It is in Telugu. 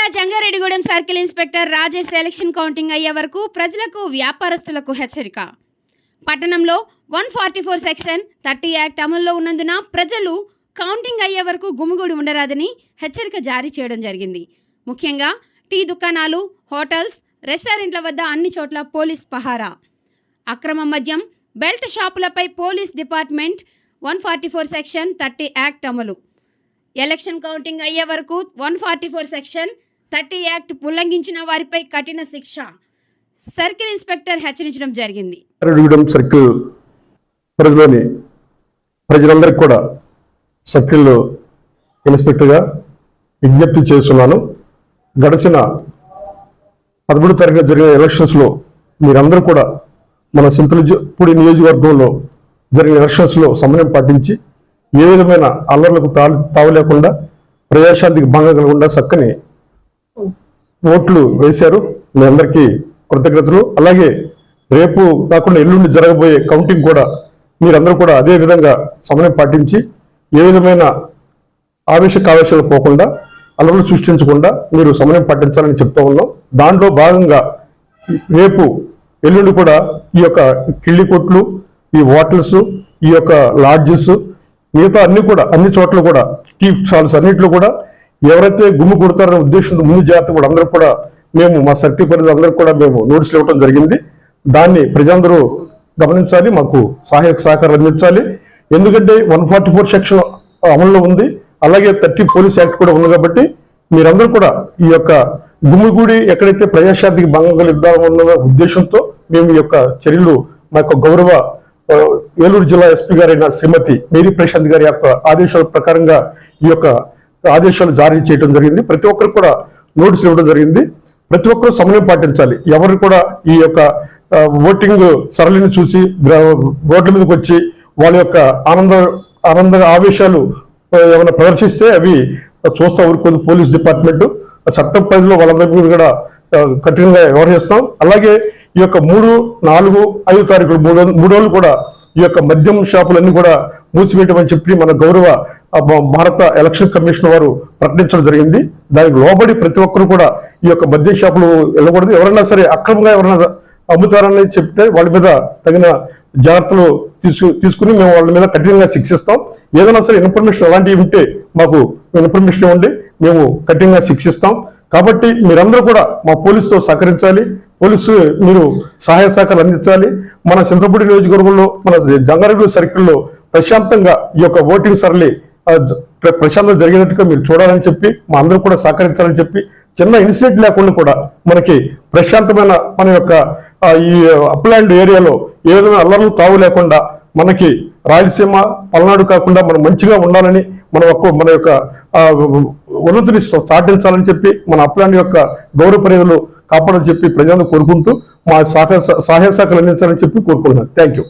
జిల్లా Jangareddygudem circle inspector Rajesh election counting అయ్యే వరకు ప్రజలకు వ్యాపారస్తులకు హెచ్చరిక. పట్టణంలో one forty four section thirty act అమల్లో ఉన్నందున ప్రజలు కౌంటింగ్ అయ్యే వరకు గుమిగూడి ఉండరాదని హెచ్చరిక జారీ చేయడం జరిగింది. ముఖ్యంగా టీ దుకాణాలు హోటల్స్ రెస్టారెంట్ల వద్ద అన్ని చోట్ల పోలీస్ పహారా. అక్రమ మద్యం belt షాపులపై police department one forty four section thirty act అమలు. ఎలక్షన్ కౌంటింగ్ అయ్యే వరకు one forty four section thirty act ఉల్లంఘించిన వారిపై కఠిన శిక్ష. సర్కిల్ ఇన్స్పెక్టర్ హెచ్చరించడం జరిగింది. సర్కిల్ పరిధిలోని ప్రజలందరికీ కూడా సర్కిల్ ఇన్స్పెక్టర్గా విజ్ఞప్తి చేస్తున్నాను. గడిచిన పదమూడు తారీఖున జరిగిన ఎలక్షన్స్లో మీరందరూ కూడా మన సింతలపూడి నియోజకవర్గంలో జరిగిన ఎలక్షన్స్లో సమన్వయం పాటించి ఏ విధమైన అల్లర్లకు తావు తావు లేకుండా ప్రజాశాంతికి భంగం కలగకుండా చక్కని ఓట్లు వేశారు. మీ అందరికీ కృతజ్ఞతలు. అలాగే రేపు కాకుండా ఎల్లుండి జరగబోయే కౌంటింగ్ కూడా మీరందరూ కూడా అదే విధంగా సమయం పాటించి ఏ విధమైన ఆవేశ కావేశాలు పోకుండా అల్లర్లు సృష్టించకుండా మీరు సమయం పాటించాలని చెప్తా ఉన్నాం. దాంట్లో భాగంగా రేపు ఎల్లుండి కూడా ఈ యొక్క కిళ్ళి కొట్లు ఈ హోటల్స్ ఈ యొక్క లాడ్జెస్ మిగతా అన్ని కూడా అన్ని చోట్ల కూడా టీ స్టాల్స్ అన్నింటిలో కూడా ఎవరైతే గుమ్ము కొడతారనే ఉద్దేశంతో ముందు జాగ్రత్త కూడా అందరూ కూడా మేము మా సర్కిల్ పరిధి అందరూ కూడా మేము నోటీసులు ఇవ్వడం జరిగింది. దాన్ని ప్రజలందరూ గమనించాలి మాకు సహాయక సహకారం అందించాలి. ఎందుకంటే వన్ ఫార్టీ ఫోర్ సెక్షన్ అమల్లో ఉంది. అలాగే థర్టీ పోలీస్ యాక్ట్ కూడా ఉంది కాబట్టి మీరందరూ కూడా ఈ యొక్క గుమ్మిగూడి ఎక్కడైతే ప్రజాశాంతికి భంగం ఇద్దామన్న ఉద్దేశంతో మేము ఈ యొక్క చర్యలు మా యొక్క గౌరవ ఏలూరు జిల్లా ఎస్పీ గారైన శ్రీమతి మేరీ ప్రశాంత్ గారి యొక్క ఆదేశాల ప్రకారంగా ఈ యొక్క ఆదేశాలు జారీ చేయడం జరిగింది. ప్రతి ఒక్కరు కూడా నోటీసులు ఇవ్వడం జరిగింది. ప్రతి ఒక్కరూ సమయం పాటించాలి. ఎవరు కూడా ఈ యొక్క ఓటింగ్ సరళిని చూసి బోర్డుల మీదకి వచ్చి వాళ్ళ యొక్క ఆనంద ఆనంద ఆవేశాలు ఏమైనా ప్రదర్శిస్తే అవి చూస్తూ ఊరుకోదు పోలీస్ డిపార్ట్మెంటు. చట్టం పరిధిలో వాళ్ళందరి మీద కూడా కఠినంగా వ్యవహరిస్తాం అలాగే ఈ యొక్క మూడు నాలుగు ఐదు తారీఖులు మూడు మూడు రోజులు కూడా ఈ యొక్క మద్యం షాపులన్నీ కూడా మూసివేయటమని చెప్పి మన గౌరవ భారత ఎలక్షన్ కమిషన్ వారు ప్రకటించడం జరిగింది. దానికి లోబడి ప్రతి ఒక్కరు కూడా ఈ యొక్క మద్యం షాపులు వెళ్ళకూడదు. ఎవరైనా సరే అక్రమంగా ఎవరైనా అమ్ముతారని చెప్తే వాళ్ళ మీద తగిన జాగ్రత్తలు తీసుకు తీసుకుని మేము వాళ్ళ మీద కఠినంగా శిక్షిస్తాం. ఏదైనా సరే ఇన్ఫర్మేషన్ అలాంటివి ఉంటే మాకు ఇన్ఫర్మేషన్ ఇవ్వండి మేము కఠినంగా శిక్షిస్తాం. కాబట్టి మీరందరూ కూడా మా పోలీసుతో సహకరించాలి. పోలీసు మీరు సహాయ సహకారాలు అందించాలి. మన చింతపూడి నియోజకవర్గంలో మన జంగారెడ్డి సర్కిల్లో ప్రశాంతంగా ఈ యొక్క ఓటింగ్ సరళి ప్రశాంతం జరిగినట్టుగా మీరు చూడాలని చెప్పి మా అందరూ కూడా సహకరించాలని చెప్పి చిన్న ఇన్సిడెంట్ లేకుండా కూడా మనకి ప్రశాంతమైన మన యొక్క ఈ అప్లాండ్ ఏరియాలో ఏ విధమైన అల్లర్లు తావు లేకుండా మనకి రాయలసీమ పల్నాడు కాకుండా మనం మంచిగా ఉండాలని మన యొక్క మన యొక్క ఉన్నతిని సాటించాలని చెప్పి మన అప్లాండ్ యొక్క గౌరవ పరిధులు కాపాడని చెప్పి ప్రజలను కోరుకుంటూ మా సహాయ సహాయ శాఖలు అందించాలని చెప్పి కోరుకుంటున్నాను. Thank you